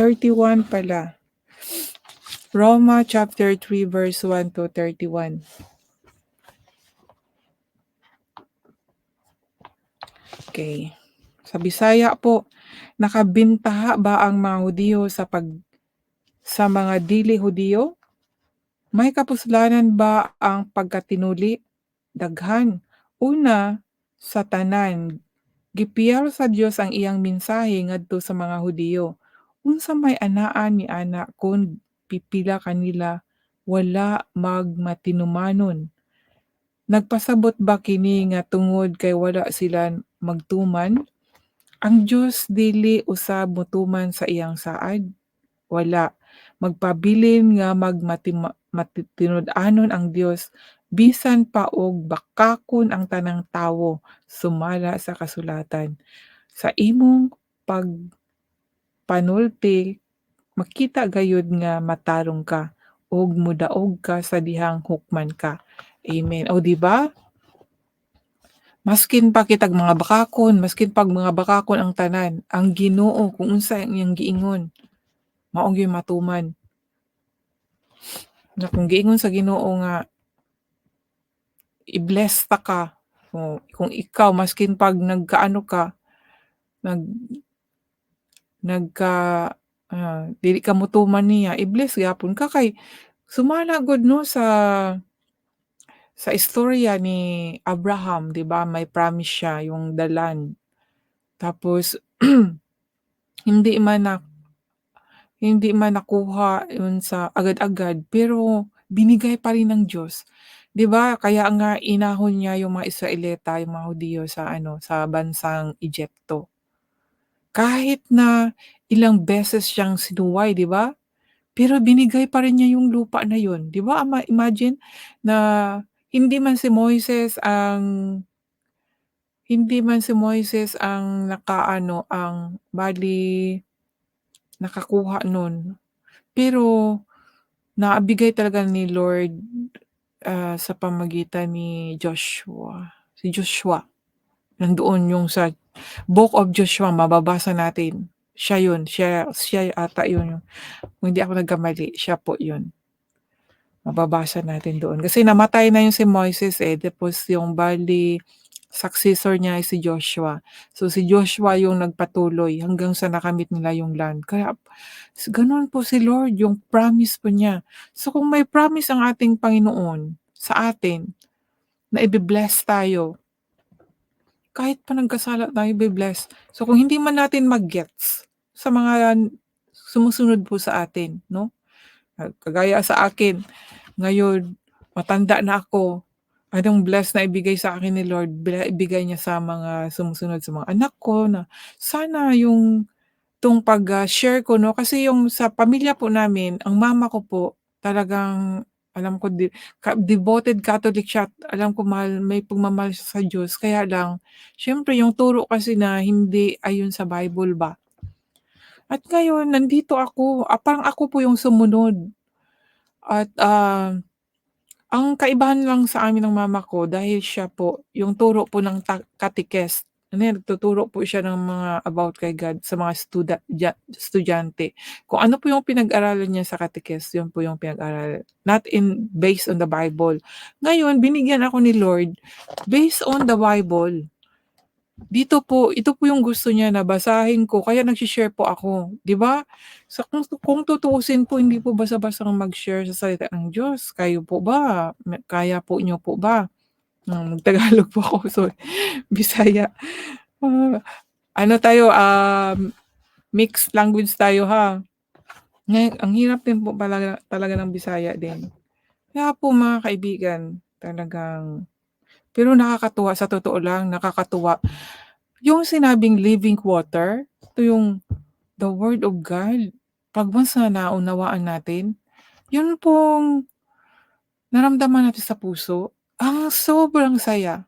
31 pala. Roma chapter 3 verse 1 to 31. Okay. Sa Bisaya po, nakabintaha ba ang mga Hudiyo sa pag sa mga dili Hudiyo? May kapuslanan ba ang pagkatinuli? Daghan. Una, sa tanan. Gipiyar sa Dios ang iyang mensahe ngadto sa mga Hudiyo. Unsa may anaan ni ana kun pipila kanila wala magmatinumanon. Nagpasabot ba kini nga tungod kay wala sila magtuman? Ang Dios dili usab motuman sa iyang saad. Wala. Magpabilin nga magmatinud-anon ang Dios bisan pa og bakakon ang tanang tawo sumala sa kasulatan. Sa imong pagpanulti makita gayud nga matarong ka ug mudaog ka sa dihang hukman ka. Amen. O di ba? Maskin pa kitag mga bakakon, maskin pag mga bakakon ang tanan, ang Ginoo kung unsa ang giingon, mao gyud matuman. Na kung giingon sa Ginoo nga i-bless ta ka. Kung ikaw maskin pag nagkaano ka, nag nagka ah, dili ka motuman niya, i-bless gyapon ka kay sumala gud no sa sa istorya ni Abraham, 'di ba? May promise siya yung the land. Tapos hindi man na hindi man nakuha yun sa agad-agad pero binigay pa rin ng Diyos. 'Di ba? Kaya nga inahon niya yung mga Israelita, yung mga Hudiyo sa ano, sa bansang Egypto. Kahit na ilang beses siyang sinuway, 'di ba? Pero binigay pa rin niya yung lupa na yun, 'di ba? Ama imagine na hindi man si Moises ang hindi man si Moises ang nakaano, ang bali nakakuha nun. Pero naibigay talaga ni Lord ah, sa pamagitan ni Joshua. Si Joshua. Nandoon yung sa Book of Joshua, mababasa natin. Siya yun, siya, siya ata yun. yung- Kung hindi ako nagkamali, siya po yun. Mababasa natin doon. Kasi namatay na yung si Moises eh. Tapos yung bali, successor niya ay si Joshua. So si Joshua yung nagpatuloy hanggang sa nakamit nila yung land. Kaya ganun po si Lord, yung promise po niya. So kung may promise ang ating Panginoon sa atin na i-bless tayo, kahit pa nagkasala tayo, i-bless. So kung hindi man natin mag-gets sa mga sumusunod po sa atin, no? Kagaya sa akin, ngayon, matanda na ako, anong bless na ibigay sa akin ni Lord, ibigay niya sa mga sumusunod sa mga anak ko na sana yung tong pag-share ko, no? Kasi yung sa pamilya po namin, ang mama ko po, talagang alam ko, ka- devoted Catholic siya. Alam ko mahal, may pagmamahal siya sa Diyos. Kaya lang, syempre yung turo kasi na hindi ayon sa Bible ba. At ngayon, nandito ako, ah, parang ako po yung sumunod. At ah, ang kaibahan lang sa amin ng mama ko dahil siya po, yung turo po ng yan, nagtuturo po siya ng mga about kay God sa mga studa, estudyante. Kung ano po yung pinag-aralan niya sa catechist, yun po yung pinag-aralan. Not in, based on the Bible. Ngayon, binigyan ako ni Lord based on the Bible. Dito po, ito po yung gusto niya na basahin ko, kaya nag-share po ako. 'di ba? Sa kung, kung tutuusin po, hindi po basta-basta mag-share sa salita ng Diyos. Kayo po ba? Kaya po niyo po ba? Hmm, Magtagalog po ako, sorry. Bisaya. Ah, ano tayo, um, mixed language tayo ha. Ngayon, ang hirap din po talaga, talaga ng Bisaya din. Kaya po mga kaibigan, talagang, pero nakakatuwa, sa totoo lang, nakakatuwa. Yung sinabing living water, ito yung the word of God. Pag once na naunawaan natin, yun pong naramdaman natin sa puso, ang sobrang saya.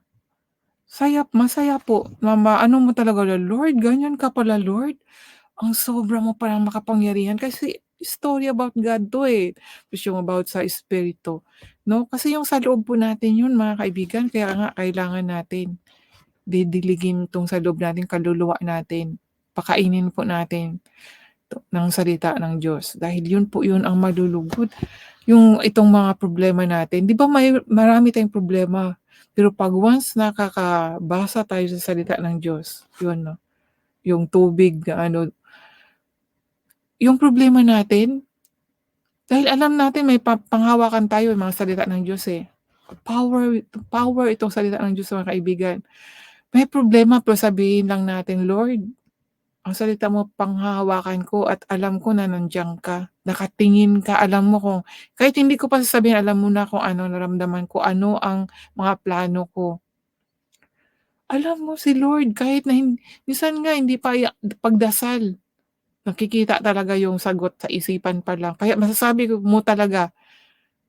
Saya, masaya po. Mama, ano mo talaga, Lord, ganyan ka pala, Lord. Ang sobra mo palang makapangyarihan. Kasi story about God to eh. Tapos yung about sa Espiritu. No? Kasi yung sa loob po natin yun, mga kaibigan. Kaya nga, kailangan natin didiligin tong sa loob natin, kaluluwa natin. Pakainin po natin. Ng salita ng Diyos dahil yun po yun ang malulugod yung itong mga problema natin. 'Di ba may marami tayong problema, pero 'pag once nakakabasa tayo sa salita ng Diyos, yun 'no, yung tubig ano yung problema natin dahil alam natin may pa panghawakan tayo, mga salita ng Diyos, eh. Power power itong salita ng Diyos mga kaibigan. May problema pero sabihin lang natin, "Lord, ang salita mo panghahawakan ko at alam ko na nandiyan ka, nakatingin ka, alam mo kung kahit hindi ko pa sasabihin alam mo na kung ano nararamdaman ko, ano ang mga plano ko." Alam mo si Lord kahit na hin minsan nga hindi pa pagdasal, nakikita talaga yung sagot sa isipan pa lang kaya masasabi ko mo talaga,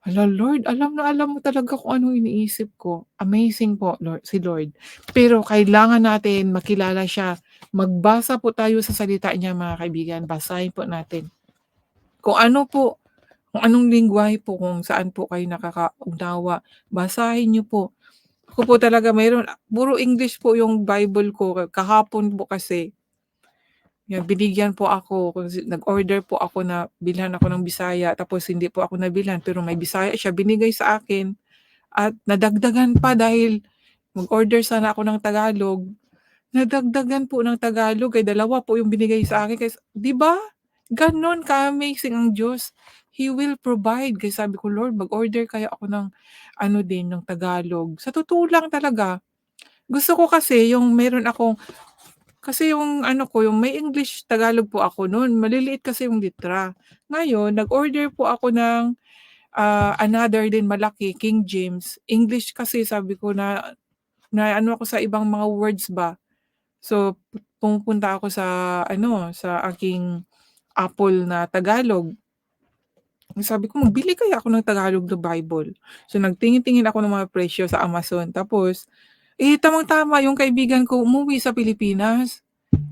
"Hala Lord, alam na alam mo talaga kung anong iniisip ko." Amazing po Lord si Lord. Pero kailangan natin makilala siya, magbasa po tayo sa salita niya mga kaibigan, basahin po natin. Kung ano po, kung anong lengguwahe po, kung saan po kayo nakakaunawa, basahin niyo po. Ako po talaga mayroon puro English po yung Bible ko, kahapon po kasi yan binigyan po ako nag-order po ako na bilhan ako ng Bisaya tapos hindi po ako nabilhan pero may Bisaya siya binigay sa akin at nadagdagan pa dahil mag-order sana ako ng Tagalog, nadagdagan po ng Tagalog, eh, dalawa po yung binigay sa akin kaya 'di ba? Gano'n ka-amazing ang Diyos. He will provide kaya sabi ko, "Lord mag-order kaya ako ng ano din ng Tagalog." Sa totoo lang talaga, gusto ko kasi yung meron akong kasi yung ano ko, yung may English Tagalog po ako nun, maliliit kasi yung letra. Ngayon nag-order po ako ng, ah, another din malaki, King James. English kasi sabi ko na naano ako sa ibang mga words ba. So, pumupunta ako sa ano, sa aking Apple na Tagalog. Sabi ko, "Magbili kaya ako ng Tagalog na Bible." So, nagtingin-tingin ako ng mga presyo sa Amazon tapos, eh, tamang-tama yung kaibigan ko umuwi sa Pilipinas.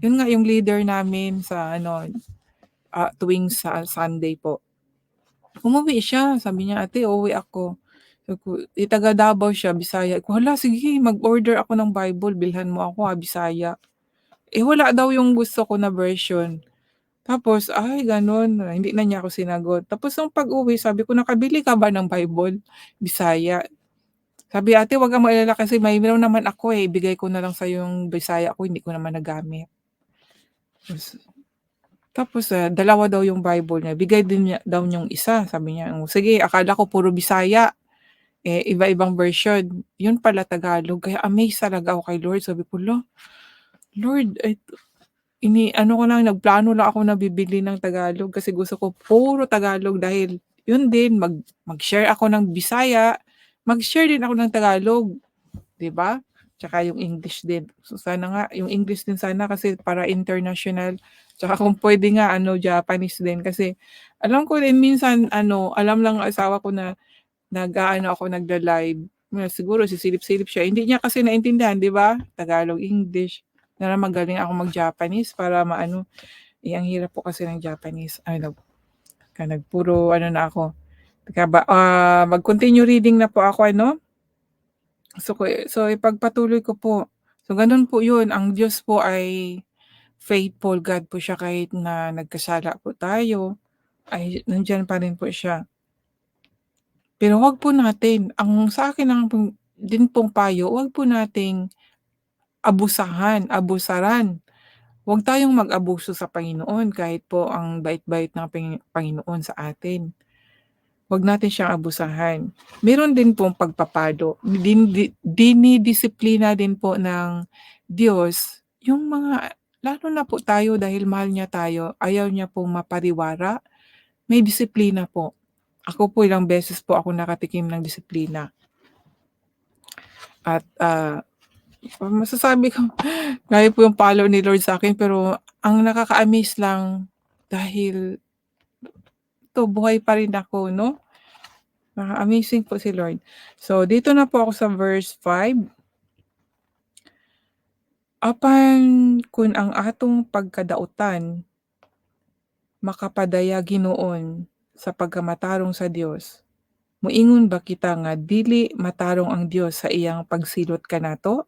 Yun nga yung leader namin sa ano, ah, tuwing sa Sunday po. Umuwi siya, sabi niya, "Ate uuwi ako." Eh, taga Davao siya, Bisaya. Ko, "Hala sige mag-order ako ng Bible, bilhan mo ako, ah, Bisaya." Eh, wala daw yung gusto ko na version. Tapos, ay gano'n, hindi na niya ako sinagot. Tapos nung pag-uwi sabi ko, "Nakabili ka ba ng Bible, Bisaya?" Sabi, "Ate wag kang mag-alala kasi mayroon naman ako, eh, ibigay ko na lang sa'yo yung Bisaya ko, hindi ko naman nagamit." Tas tapos, ah, dalawa daw yung Bible niya, bigay din niya daw niyang isa, sabi niya, "Oh, sige akala ko puro Bisaya, eh, iba-ibang version." Yun pala Tagalog, kaya amaze talaga ako kay Lord. Sabi ko, "Hala, Lord, ay ini-ano ko lang, nagplano lang ako na bibili ng Tagalog kasi gusto ko puro Tagalog dahil yun din mag mag-share ako ng Bisaya, mag-share din ako ng Tagalog, 'di ba? Tsaka yung English din. So, sana nga yung English din sana kasi para international, tsaka kung puwede nga ano Japanese din kasi alam ko din minsan ano, alam ng asawa ko na nag-aano ako, nagla-live, na siguro sisilip-silip siya, hindi niya kasi naintindihan 'di ba, Tagalog, English. Sana magaling ako mag-Japanese para maano, eh, ang hirap po kasi ng Japanese, ano, kaya nag puro ano na ako, kaya ba ah, mag-continue reading na po ako ano. So, so ipagpatuloy ko po. So, gano'n po yun, ang Diyos po ay faithful God po siya kahit na nagkasala po tayo, ay nandiyan pa rin po siya. Pero wag po natin ang sa akin pong din pong payo, wag po nating abusahan, abusaran. Wag tayong mag-abuso sa Panginoon kahit po ang bait-bait ng Pang Panginoon sa atin. Wag natin siyang abusahan. Meron din pong pagpapalo, din di dinidisiplina din po ng Diyos yung mga lalo na po tayo dahil mahal niya tayo, ayaw niya pong mapariwara, may disiplina po. Ako po ilang beses po ako nakatikim ng disiplina. At, ah, masasabi ko gaya po yung palo ni Lord sa'kin pero ang nakaka-amaze lang dahil 'to buhay pa rin ako 'no. Naka-amazing po si Lord. So, dito na po ako sa verse 5. Apan kun ang atong pagkadaotan makapadaya Ginoon sa pagkamatarong sa Dios, moingon ba kita nga dili matarong ang Dios sa iyang pagsilot kanato?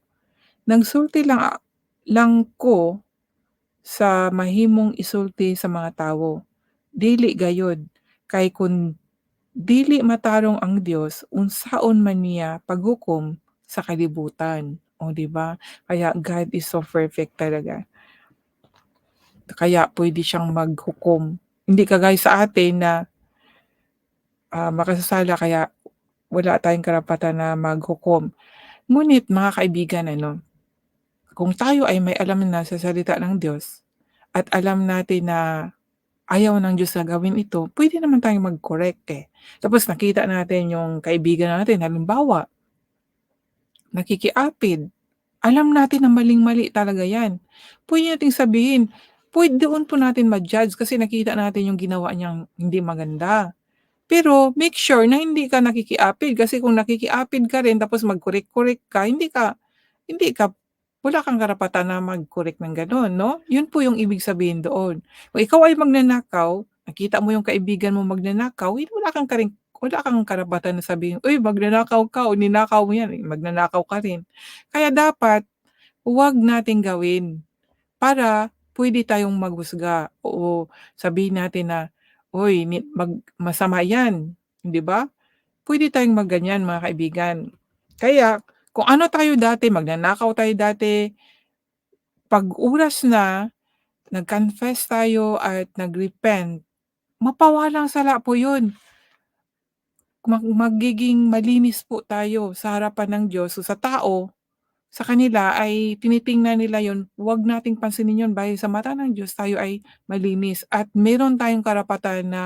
Nagsulti lang lang ko sa mahimong isulti sa mga tawo, dili gayud, kay kun dili matarong ang Dios unsaon man niya paghukom sa kalibutan, oh, 'di ba? Kaya God is so perfect talaga. Kaya puwede siyang maghukom, hindi kagaya sa atin na ah, makasasala kaya wala tayong karapatan na maghukom. Ngunit mga kaibigan ano, kung tayo ay may alam na sa salita ng Diyos at alam natin na ayaw ng Diyos na gawin ito, puwede naman tayong mag-correct, eh. Tapos nakita natin yung kaibigan natin halimbawa nakikiapid, alam natin na maling-mali talaga 'yan. Puwede nating sabihin, puwede doon po natin ma-judge kasi nakita natin yung ginawa niyang hindi maganda. Pero make sure na hindi ka nakikiapid kasi kung nakikiapid ka rin tapos mag-correct-correct ka, hindi ka hindi ka wala kang karapatan na mag-correct ng gano'n 'no? Yun po yung ibig sabihin doon. Kung ikaw ay magnanakaw, nakita mo yung kaibigan mo magnanakaw, eh, wala kang karing wala kang karapatan na sabihin, "Uy, magnanakaw ka o ninakaw mo 'yan," magnanakaw ka rin. Kaya dapat huwag nating gawin para puwede tayong maghusga o sabihin natin na, "Uy, ni mag masama 'yan," 'di ba? Puwede tayong mag-ganyan mga kaibigan. Kaya kung ano tayo dati, magnanakaw tayo dati, 'pag oras na, nag-confess tayo at nag-repent, mapawalang sala po yun. Mag magiging malinis po tayo sa harapan ng Diyos. So, sa tao, sa kanila ay tinitingnan nila yun, huwag nating pansinin yun dahil sa mata ng Diyos tayo ay malinis at meron tayong karapatan na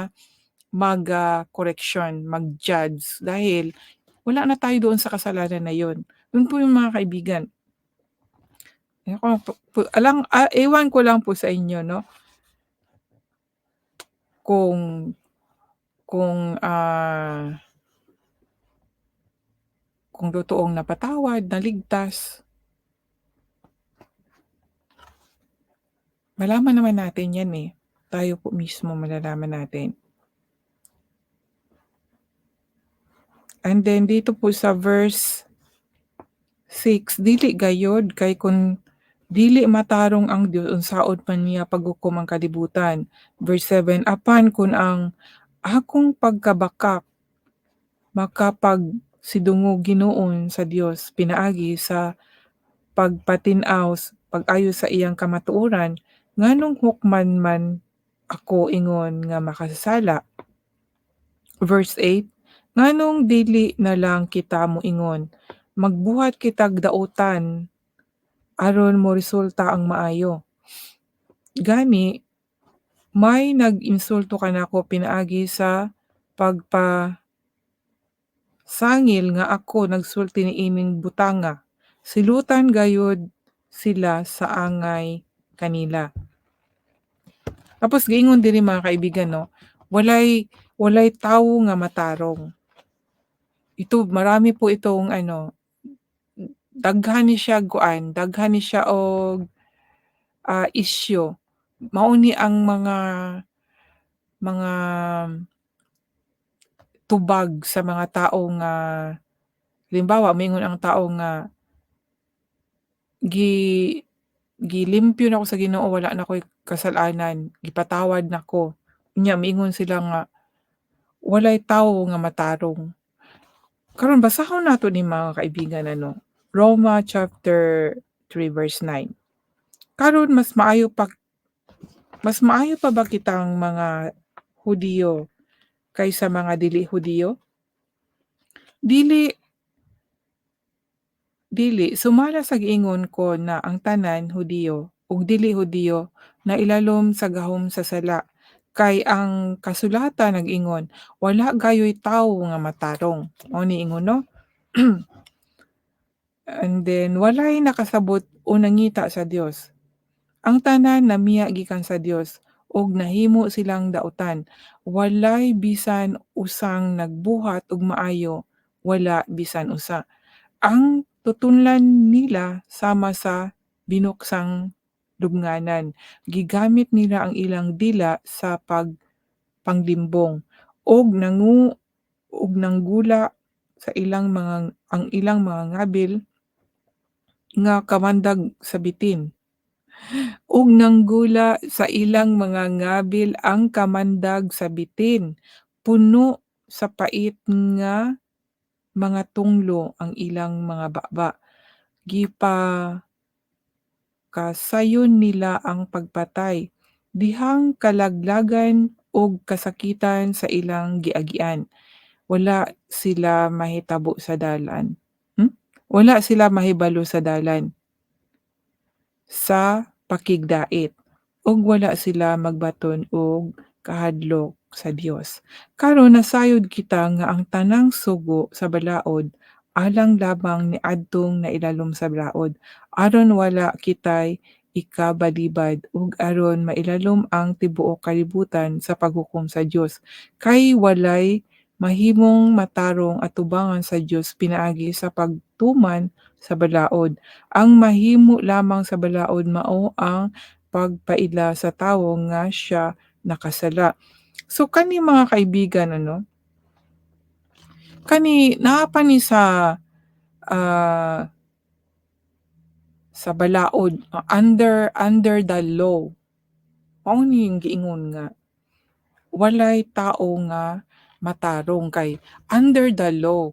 mag, ah, koreksyon, mag-judge dahil wala na tayo doon sa kasalanan na yun. Yun po yung mga kaibigan. Ko po alang ah, ewan ko lang po sa inyo 'no kung kung, ah kung totoong napatawad, naligtas. Malalaman naman natin 'yan, eh. Tayo po mismo malalaman natin. And then dito po sa verse 6, dili gayud kay kun dili matarong ang Dios unsaon man niya paghukom ang kalibutan. Verse 7, apan kun ang akong pagkabakak makapagsidungog Ginoon sa Dios pinaagi sa pagpatin-aw pag-ayo sa iyang kamatuoran, nganong hukman man ako ingon nga makasasala. Verse 8, nganong dili na lang kita moingon, magbuhat kitag daotan aron moresulta ang maayo. Gani, may nag-insulto kanako pinaagi sa pagpa sangil nga ako nagsulti niining butanga, silutan gayud sila sa angay kanila. Tapos giingon diri mga kaibigan 'no, walay walay tawo nga matarong. Ito marami po itong ano, daghan ni siya kuan, daghan ni siya og, ah, issue. Mao ni ang mga mga tubag sa mga tao nga halimbawa moingon ang tao nga gi gilimpyo nako sa Ginoo wala na ko'y kasalanan, gipatawad nako. Unya moingon sila nga walay tawo nga matarong. Karon basahon nato ni mga kaibigan ano, Roma chapter 3 verse 9. Karon mas maayo pa mas maayo pa ba kitang mga Hudiyo kaysa mga dili Hudiyo? Dili dili sumala sa giingon ko na ang tanan Hudiyo ug dili Hudiyo nailalom sa gahom sa sala, kay ang kasulatan nag-ingon, wala gayoy tawo nga matarong. Mao ni ingon 'no? And then walay nakasabot o nangita sa Dios. Ang tanan namiya gikan sa Dios ug nahimo silang daotan. Walay bisan usang nagbuhat og maayo, wala bisan usa. Ang tutunlan nila sama sa binuksang lubnganan. Gigamit nila ang ilang dila sa pag panglimbong og nangu og nanggula sa ilang mga ang ilang mga ngabil nga kamandag sa bitin. Ug nanggula sa ilang mga ngabil ang kamandag sa bitin, puno sa pait nga mga tunglo ang ilang mga baba, gipakasayon nila ang pagpatay, dihang kalaglagan ug kasakitan sa ilang giagian, wala sila mahitabo sa dalan. Hmm, wala sila mahibalo sa dalan. Sa pakigdait, ug wala sila magbaton og kahadlok sa Dios. Karon nasayod kita nga ang tanang sugo sa balaod alang lamang niadtong nailalom sa balaod, aron wala kitay ikabalibad ug aron mailalom ang tibuok kalibutan sa paghukom sa Dios, kay walay mahimong matarong atubangan sa Dios pinaagi sa pagtuman sa balaod. Ang mahimo lamang sa balaod mao ang pagpaila sa tawo nga siya nakasala. So kani mga kaibigan ano kani naa pa ni sa, ah sa balaod under under the law. Mao ni yung giingon nga walay tao nga matarong kay under the law.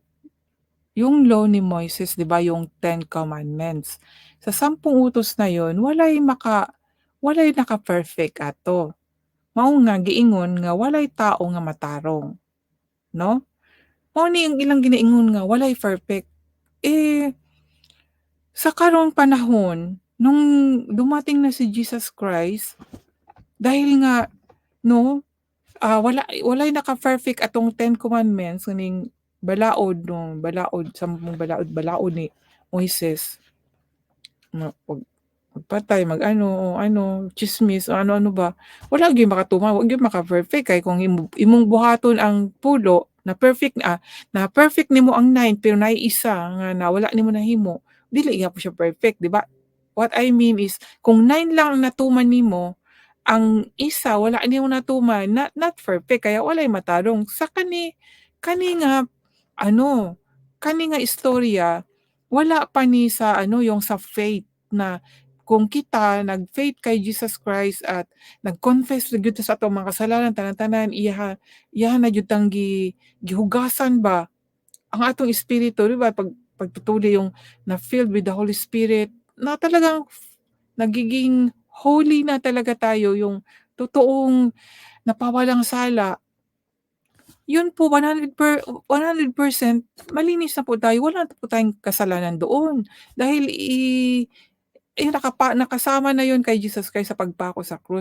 Yung law ni Moises 'di ba yung Ten Commandments, sa sampung utos na yun walay maka walay naka-perfect ato. Mao nga giingon nga walay tao nga matarong, 'no? Mao ni ang ilang ginaingon nga walay perfect. Eh, sa karong panahon nung dumating na si Jesus Christ, dahil nga 'no, ah, wala walay naka-perfect atong Ten Commandments kaning balaod 'no, balaod sampung balaod-balaod ni Moises. Na pag magpatay, mag-ano ano, tsismis o ano-ano ba, wala gyud makatuman, wa gyud maka-perfect kay kung imo imong buhaton ang pulo na perfect ah, na perfect nimo ang 9 pero naay isa nga na wala nimo nahimo, dili gyapon siya perfect, 'di ba? What I mean is kung 9 lang ang natuman nimo, ang isa wala nimo natuman, not not perfect kaya walay matarong. Sa kani kani nga ano, kani nga istorya wala pa ni sa ano, yung sa faith na kung kita nag-faith kay Jesus Christ at nag-confess ra gyud sa atong mga kasalanan tanan-tanan iya iyaha na gyud gi gihugasan ba ang atong espiritu 'di ba pag pagputuli yung na-filled with the Holy Spirit na talagang nagiging holy na talaga tayo, yung totoong napawalang sala. Yun po 100 per 100% malinis na po tayo, wala na po tayong kasalanan doon dahil i eh, nakapa nakasama na yun kay Jesus Christ sa pagpako sa krus.